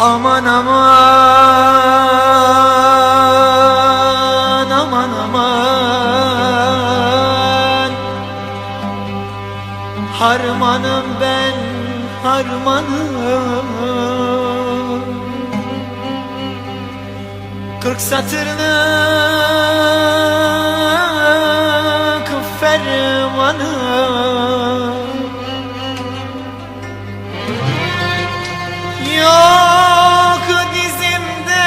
Aman aman aman aman. Harmanım ben harmanım Kırk satırlık fermanım Yok dizimde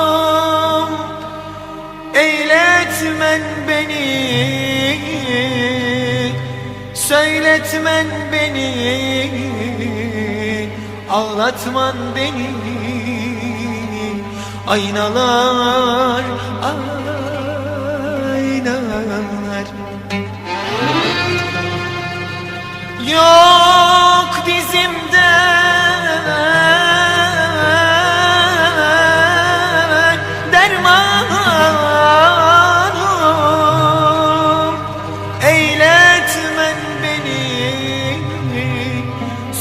dermanım. Eyletmen beni Söyletmen beni Ağlatman beni. Aynalar Aynalar. Yok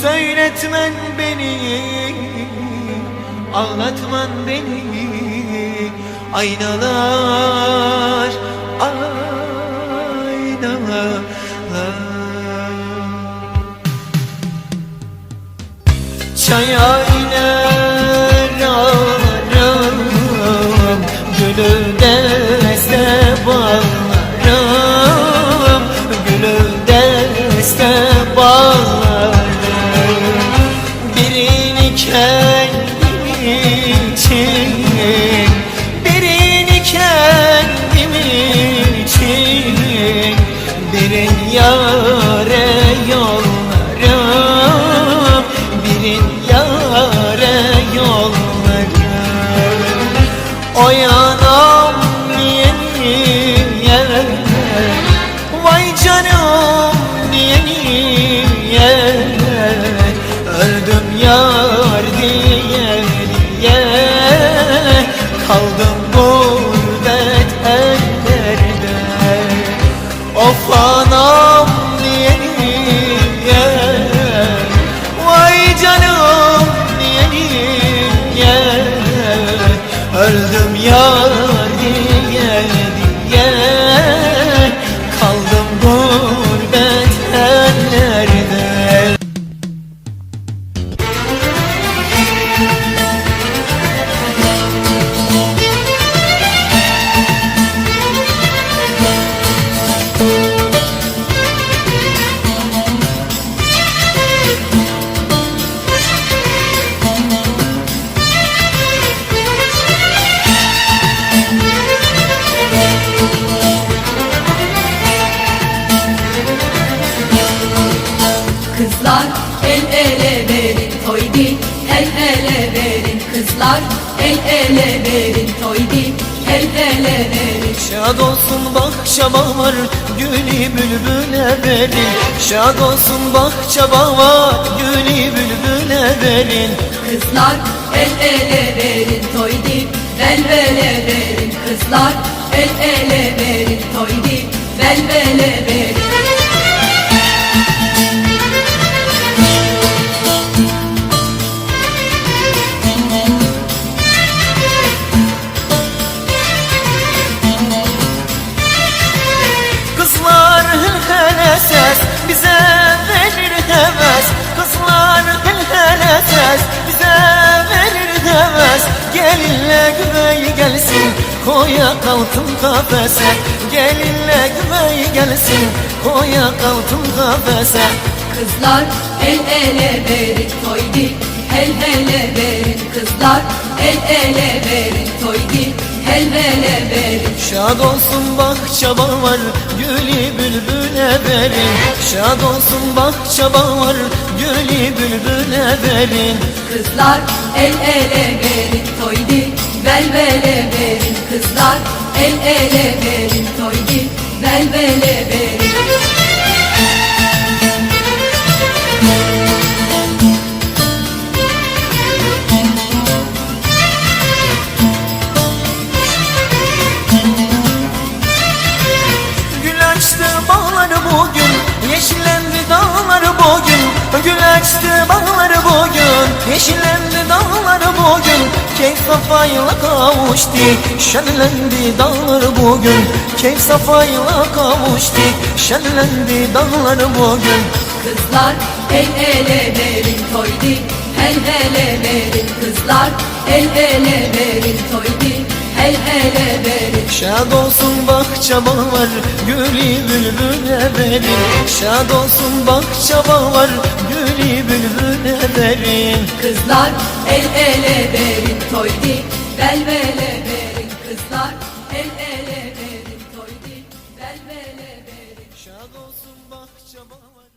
Söyletmen beni Ağlatman beni Aynalar kendim için Birini kendim için Birin yare yollarım El ele verin kızlar El ele verin toydi El ele verin. Şad olsun bahçe var Gülü bülbüle verin. Şad olsun bahçe var Gülü bülbüle verin. Kızlar el ele verin toydi Velvele verin kızlar. El ele verin toydi Velvele verin koya kalktım kafese. Gelinle güvey gelsin. Koya kalktım kafese. Kızlar el ele verin toydi El hele verin kızlar El ele verin toydi El hele verin. Şad olsun bahçe var Gülü bülbüle verin. Şad olsun bahçe var Gülü bülbüle verin. Kızlar el ele verin Velvele verin kızlar El ele verin toydi Velvele Gül açtı bağlar bugün Yeşillendi dağlar bugün. Keyif safayla kavuştu Şenlendi dağlar bugün. Keyif safayla kavuştu Şenlendi dağlar bugün. Kızlar el ele verin toydi. El ele verin kızlar El ele verin toydi El ele verin Şad olsun bahçabalar Gülü bülbüle verin Şad olsun bahçabalar Gülü bülbüle verin Kızlar el ele verin toydi Belvele verin. Kızlar El ele verin toydi Belvele verin. Şad olsun bahçabalar